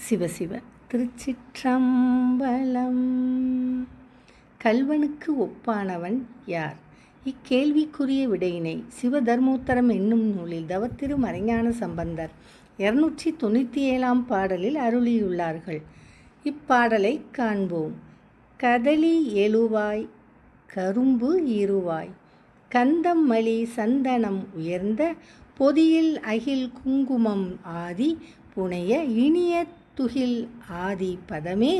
சிவசிவ திருச்சிற்றம்பலம். கல்வனுக்கு ஒப்பானவன் யார்? இக்கேள்விக்குரிய விடையினை சிவதர்மோத்தரம் என்னும் நூலில் தவத்திரு மறைஞான சம்பந்தர் இருநூற்றி தொண்ணூற்றி ஏழாம் பாடலில் அருளியுள்ளார்கள். இப்பாடலை காண்போம். கதலி எழுவாய் கரும்பு இருவாய் கந்தம் மலி சந்தனம் உயர்ந்த பொதியில் அகில் குங்குமம் ஆதி புனைய இனிய துகில் ஆதி பதமே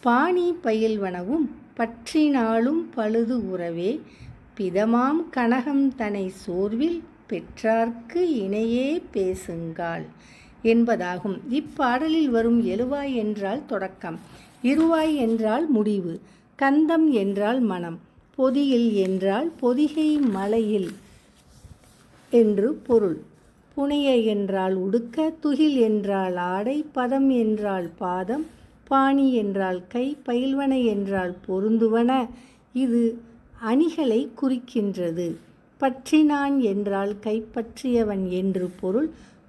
பாணி பயில்வனவும் பற்றினாலும் பழுது உறவே பிதமாம் கனகம் தனை சோர்வில் பெற்றார்க்கு இணையே பேசுங்கால் என்பதாகும். இப்பாடலில் வரும் எழுவாய் என்றால் தொடக்கம் இருவாய் என்றால் முடிவு கந்தம் என்றால் மனம் பொதியில் என்றால் பொதிகை மலையில் என்று பொருள். புனைய என்றால் உடுக்க துகில் என்றால் ஆடை பதம் என்றால் பாதம் பாணி என்றால் கை பயில்வன என்றால் பொருந்துவன. இது அணிகளை குறிக்கின்றது. பற்றினான் என்றால் கைப்பற்றியவன் என்று பொருள்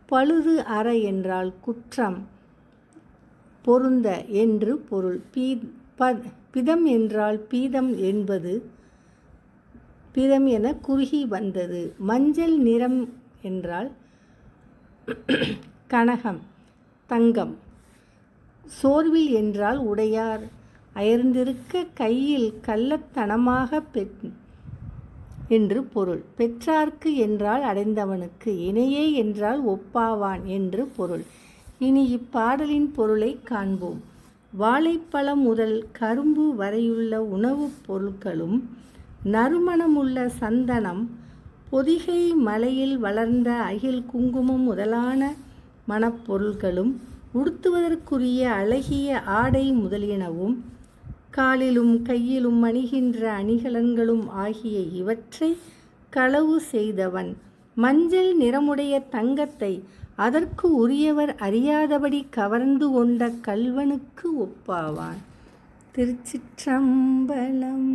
பழுது அற என்றால் குற்றம் பொருந்த என்று பொருள். பீ ப பிதம் என்றால் பீதம் என்பது பிதம் என குறுகி வந்தது. மஞ்சள் நிறம் என்றால் கனகம் தங்கம். சோர்வில் என்றால் உடையார். அயர்ந்திருக்க கையில் கள்ளத்தனமாக பெற் என்று பொருள். பெற்றார்க்கு என்றால் அடைந்தவனுக்கு இணையே என்றால் ஒப்பாவான் என்று பொருள். இனி இப்பாடலின் பொருளை காண்போம். வாழைப்பழம் முதல் கரும்பு வரையுள்ள உணவுப் பொருட்களும் நறுமணமுள்ள சந்தனம் பொதிகை மலையில் வளர்ந்த அகில் குங்குமம் முதலான மணப்பொருள்களும் உடுத்துவதற்குரிய அழகிய ஆடை முதலியனவும் காலிலும் கையிலும் அணிகின்ற அணிகலன்களும் ஆகிய இவற்றை களவு செய்தவன். மஞ்சள் நிறமுடைய தங்கத்தை அதற்கு உரியவர் அறியாதபடி கவர்ந்து கொண்ட கல்வனுக்கு ஒப்பாவான். திருச்சிற்றம்பலம்